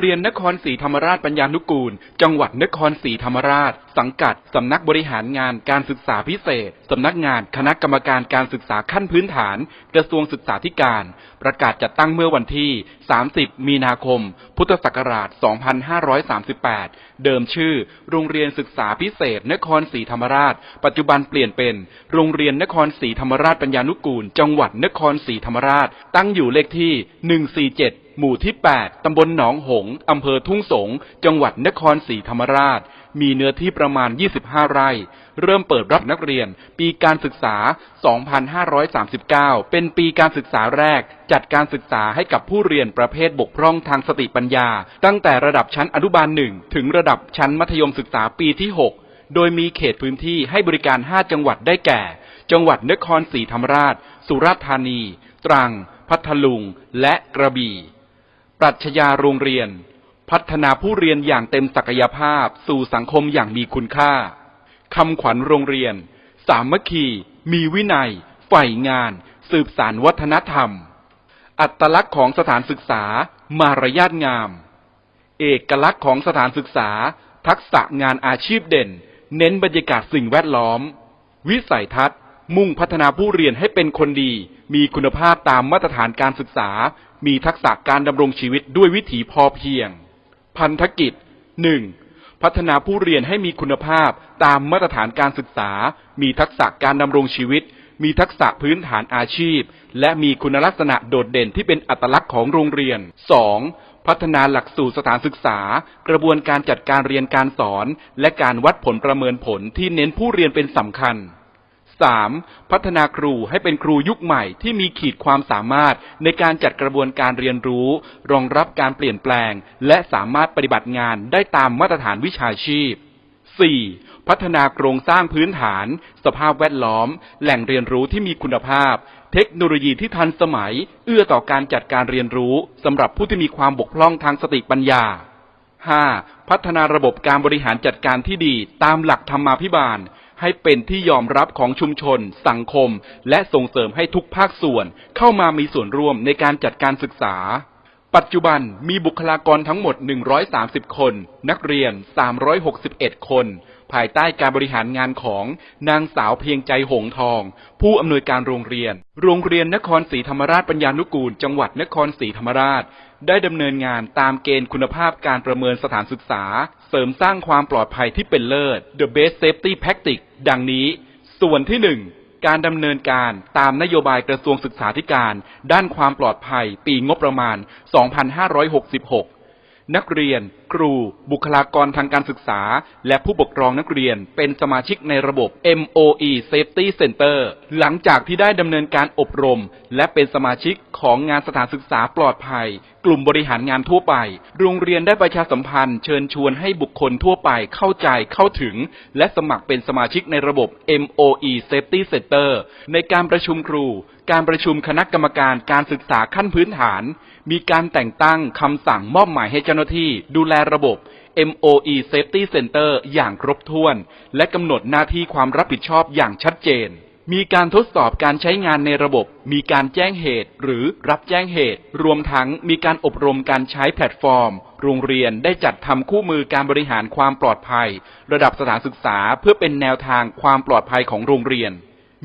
โรงเรียนนครศรีธรรมราชปัญญานุกูล จังหวัดนครศรีธรรมราช สังกัด สำนักบริหารงานการศึกษาพิเศษ สำนักงานคณะกรรมการการศึกษาขั้นพื้นฐาน กระทรวงศึกษาธิการ ประกาศจัดตั้งเมื่อวันที่ 30 มีนาคม พุทธศักราช 2538 เดิมชื่อ โรงเรียนศึกษาพิเศษ นครศรีธรรมราช ปัจจุบันเปลี่ยนเป็น โรงเรียนนครศรีธรรมราชปัญญานุกูล จังหวัดนครศรีธรรมราช ตั้งอยู่เลขที่ 147 หมู่ที่ 8 ตำบลหนองหงส์อำเภอทุ่งสง จังหวัดนครศรีธรรมราช มีเนื้อที่ประมาณ 25 ไร่ เริ่มเปิดรับนักเรียน ปีการศึกษา 2539 เป็นปีการศึกษาแรก จัดการศึกษาให้กับผู้เรียนประเภทบกพร่องทางสติปัญญา ตั้งแต่ระดับชั้นอนุบาล 1 ถึงระดับชั้นมัธยมศึกษาปีที่ 6 โดยมีเขตพื้นที่ให้บริการ 5 จังหวัดได้แก่ จังหวัดนครศรีธรรมราช สุราษฎร์ธานี ตรัง พัทลุง และกระบี่ ปรัชญาโรงเรียน พัฒนาผู้เรียนอย่างเต็มศักยภาพสู่สังคมอย่างมีคุณค่าคำขวัญโรงเรียน สามัคคี มีวินัย ใฝ่งาน สืบสารวัฒนธรรม อัตลักษณ์ของสถานศึกษา มารยาทงาม เอกลักษณ์ของสถานศึกษา ทักษะงานอาชีพเด่น เน้นบรรยากาศสิ่งแวดล้อม วิสัยทัศน์ มุ่งพัฒนาผู้เรียนให้เป็นคนดี มีคุณภาพตามมาตรฐานการศึกษา มีทักษะการดำรงชีวิตด้วยวิถีพอเพียง พันธกิจ 1. พัฒนาผู้เรียนให้มีคุณภาพตามมาตรฐานการศึกษา มีทักษะการดำรงชีวิต มีทักษะพื้นฐานอาชีพ และมีคุณลักษณะโดดเด่นที่เป็นอัตลักษณ์ของโรงเรียน 2. พัฒนาหลักสูตรสถานศึกษา กระบวนการจัดการเรียนการสอน และการวัดผลประเมินผลที่เน้นผู้เรียนเป็นสำคัญ 3. พัฒนาครูให้เป็นครูยุคใหม่ที่มีขีดความสามารถในการจัดกระบวนการเรียนรู้ รองรับการเปลี่ยนแปลง และสามารถปฏิบัติงานได้ตามมาตรฐานวิชาชีพ 4. พัฒนาโครงสร้างพื้นฐาน สภาพแวดล้อม แหล่งเรียนรู้ที่มีคุณภาพ เทคโนโลยีที่ทันสมัย เอื้อต่อการจัดการเรียนรู้สำหรับผู้ที่มีความบกพร่องทางสติปัญญา 5. พัฒนาระบบการบริหารจัดการที่ดีตามหลักธรรมาภิบาล ให้เป็นที่ยอมรับของชุมชน สังคม และส่งเสริมให้ทุกภาคส่วน เข้ามามีส่วนร่วมในการจัดการศึกษา ปัจจุบันมีบุคลากรทั้งหมด 130 คน นักเรียน 361 คน ภายใต้การบริหารงานของนางสาวเพียงใจหงทอง ผู้อำนวยการโรงเรียน โรงเรียนนครศรีธรรมราชปัญญานุกูล จังหวัดนครศรีธรรมราช ได้ดำเนินงานตามเกณฑ์คุณภาพการประเมินสถานศึกษา เสริมสร้างความปลอดภัยที่เป็นเลิศ The Best Safety Practice ดังนี้ ส่วนที่หนึ่งการดำเนินการตามนโยบายกระทรวงศึกษาธิการ ด้านความปลอดภัย ปีงบประมาณ 2566 นักเรียน ครู บุคลากรทางการศึกษา และผู้ปกครองนักเรียนเป็นสมาชิกในระบบ MOE Safety Center หลังจากที่ได้ดำเนินการอบรม และเป็นสมาชิกของงานสถานศึกษาปลอดภัย กลุ่มบริหารงานทั่วไป โรงเรียนได้ประชาสัมพันธ์ เชิญชวนให้บุคคลทั่วไปเข้าใจเข้าถึง และสมัครเป็นสมาชิกในระบบ MOE Safety Center ในการประชุมครู การประชุมคณะกรรมการการศึกษาขั้นพื้นฐาน มีการแต่งตั้งคำสั่งมอบหมายให้เจ้าหน้าที่ดูแลระบบ MOE Safety Center อย่างครบถ้วน และกำหนดหน้าที่ความรับผิดชอบอย่างชัดเจน มีการทดสอบการใช้งานในระบบ มีการแจ้งเหตุ หรือรับแจ้งเหตุ รวมทั้งมีการอบรมการใช้แพลตฟอร์ม โรงเรียนได้จัดทำคู่มือการบริหารความปลอดภัย ระดับสถานศึกษาเพื่อเป็นแนวทางความปลอดภัยของโรงเรียน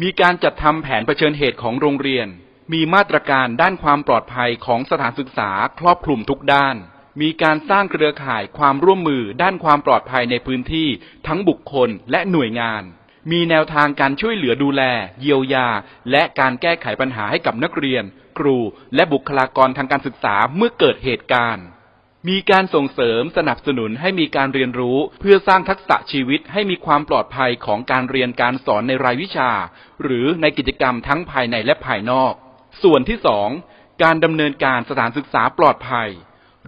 มีการจัดทำแผนเผชิญเหตุของโรงเรียน มีมาตรการด้านความปลอดภัยของสถานศึกษาครอบคลุมทุกด้าน มีการสร้างเครือข่ายความร่วมมือด้านความปลอดภัยในพื้นที่ทั้งบุคคลและหน่วยงาน มีแนวทางการช่วยเหลือดูแล เยียวยา และการแก้ไขปัญหาให้กับนักเรียน ครู และบุคลากรทางการศึกษาเมื่อเกิดเหตุการณ์ มีการส่งเสริมสนับสนุนให้มีการเรียนรู้ เพื่อสร้างทักษะชีวิตให้มีความปลอดภัยของการเรียนการสอนในรายวิชา หรือในกิจกรรมทั้งภายในและภายนอก ส่วนที่สองการดำเนินการสถานศึกษาปลอดภัย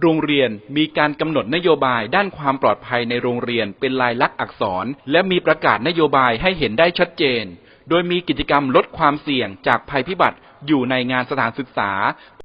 โรงเรียนมีการกำหนดนโยบายด้านความปลอดภัยในโรงเรียนเป็นลายลักษณ์อักษร และมีประกาศนโยบายให้เห็นได้ชัดเจน โดยมีกิจกรรมลดความเสี่ยงจากภัยพิบัติอยู่ในงานสถานศึกษา